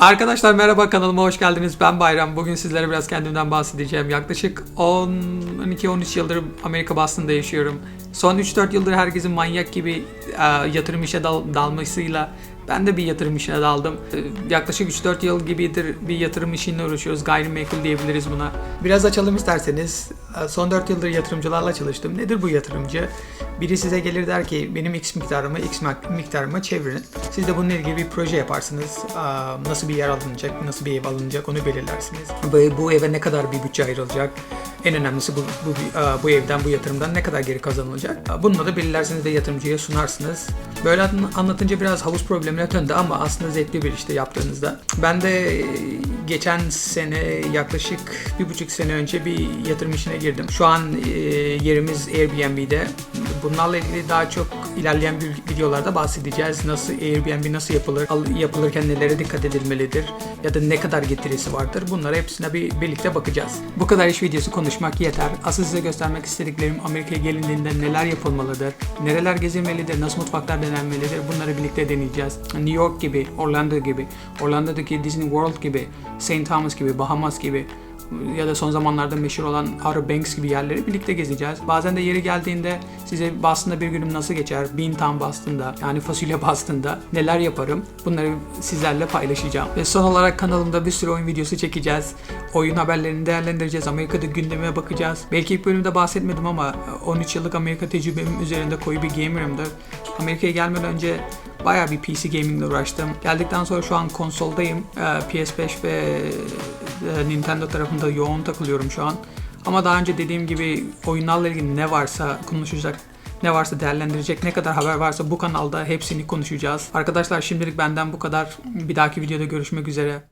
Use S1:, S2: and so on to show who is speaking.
S1: Arkadaşlar merhaba kanalıma hoş geldiniz. Ben Bayram. Bugün sizlere biraz kendimden bahsedeceğim. Yaklaşık 10-12-13 yıldır Amerika Boston'da yaşıyorum. Son 3-4 yıldır herkesin manyak gibi e, yatırım işe dal- dalmasıyla ben de bir yatırım işine daldım. E, Yaklaşık 3-4 yıl gibidir bir yatırım işine uğraşıyoruz. Gayrimenkul diyebiliriz buna. Biraz açalım isterseniz. E, Son 4 yıldır yatırımcılarla çalıştım. Nedir bu yatırımcı? Biri size gelir der ki benim X miktarımı X miktarıma çevirin. Siz de bununla ilgili bir proje yaparsınız. Nasıl bir yer alınacak, nasıl bir ev alınacak onu belirlersiniz. Bu, eve ne kadar bir bütçe ayrılacak? En önemlisi bu, bu, bu evden, bu yatırımdan ne kadar geri kazanılacak? Aa, Bunları belirlersiniz ve yatırımcıya sunarsınız. Böyle an- anlatınca biraz havuz problemine döndü ama aslında zevkli bir işte yaptığınızda. Ben de e, geçen sene yaklaşık bir buçuk sene önce bir yatırım işine girdim. Şu an e, yerimiz Airbnb'de. Bunlarla ilgili daha çok ilerleyen videolarda bahsedeceğiz. Nasıl Airbnb nasıl yapılır, yapılırken nelere dikkat edilmelidir ya da ne kadar getirisi vardır. Bunlara hepsine bir birlikte bakacağız. Bu kadar iş videosu konuşmak yeter. Asıl size göstermek istediklerim Amerika'ya gelindiğinde neler yapılmalıdır, nereler gezilmelidir, nasıl mutfaklar denenmelidir bunları birlikte deneyeceğiz. New York gibi, Orlando gibi, Orlando'daki Disney World gibi, St. Thomas gibi, Bahamas gibi ya da son zamanlarda meşhur olan Outer Banks gibi yerleri birlikte gezeceğiz. Bazen de yeri geldiğinde size Boston'da bir günüm nasıl geçer, Beantown Boston'da yani fasulye Boston'da neler yaparım bunları sizlerle paylaşacağım. Ve son olarak kanalımda bir sürü oyun videosu çekeceğiz. Oyun haberlerini değerlendireceğiz. Amerika'da gündeme bakacağız. Belki ilk bölümde bahsetmedim ama 13 yıllık Amerika tecrübem üzerinde koyu bir gamerımdır. Amerika'ya gelmeden önce bayağı bir PC gamingle uğraştım. Geldikten sonra şu an konsoldayım. Ee, PS5 ve Nintendo tarafında yoğun takılıyorum şu an. Ama daha önce dediğim gibi oyunlarla ilgili ne varsa konuşacak, ne varsa değerlendirecek, ne kadar haber varsa bu kanalda hepsini konuşacağız. Arkadaşlar şimdilik benden bu kadar. Bir dahaki videoda görüşmek üzere.